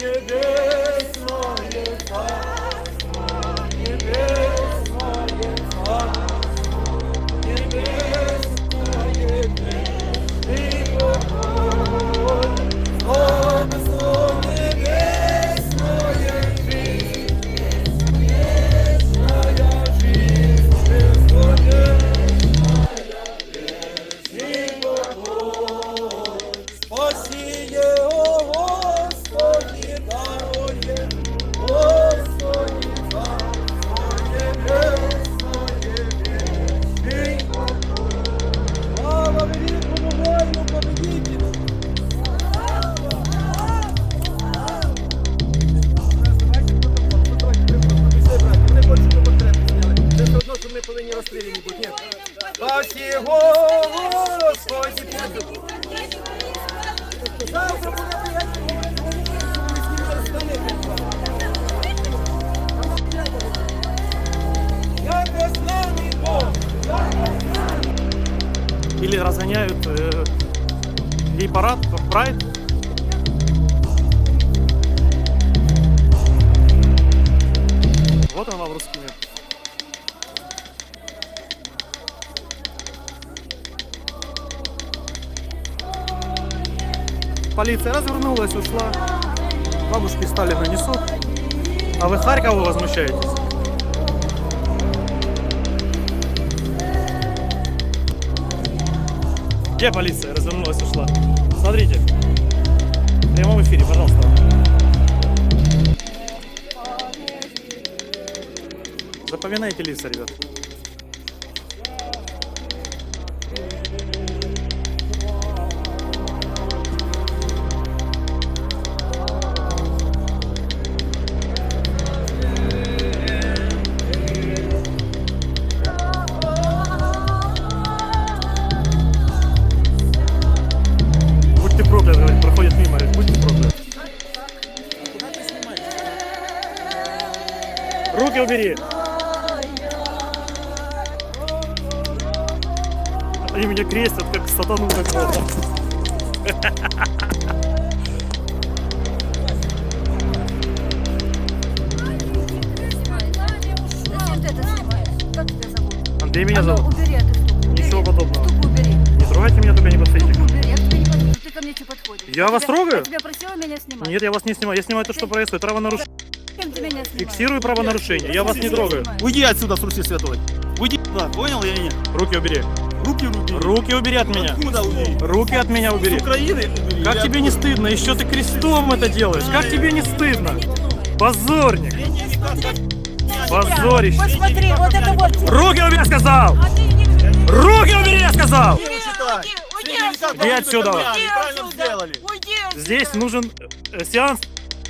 nie. Нами Бог! Или разгоняют э, гей-парад, прайд. Полиция развернулась, ушла. Бабушки Сталина несут. А вы Харькову возмущаетесь? Где полиция? Развернулась, ушла. Смотрите. В прямом эфире, пожалуйста. Запоминайте лица, ребят. Будьте прокляты, говорит, проходит мимо, говорит, будьте прокляты. Руки убери. Они меня крестят, как сатану какого-то. Ты? Андрей меня А ну, зовут. убери эту штуку. Ничего подобного. Штуку убери. Не трогайте меня, только не подходите. Ко мне что подходишь? Я вас тебя- трогаю? Я тебя просила меня снимать. Нет, я вас не снимаю. Я снимаю то, что происходит. Правонарушение. Зачем ты меня снимаешь? Фиксирую правонарушение. Я вас не трогаю. Уйди отсюда, с Руси Святой. Уйди туда, понял или нет? Руки убери. Руки руки. Руки убери от меня. Откуда убери? Руки от меня убери. С Украины убери. Как Я тебе не стыдно? Еще ты крестом это делаешь. Как тебе не стыдно? Позорник. Позорище. Посмотри, вот это вот. Руки убери, я сказал! Руки убери, я сказал! Иди отсюда. Правильно сделали. Здесь нужен э, сеанс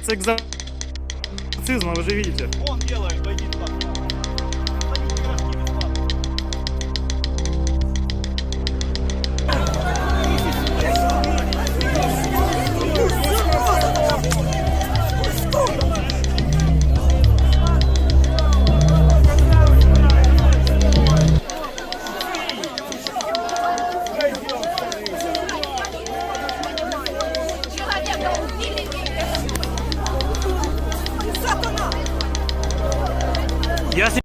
с экзорцизма, вы же видите. Он делает, пойди туда.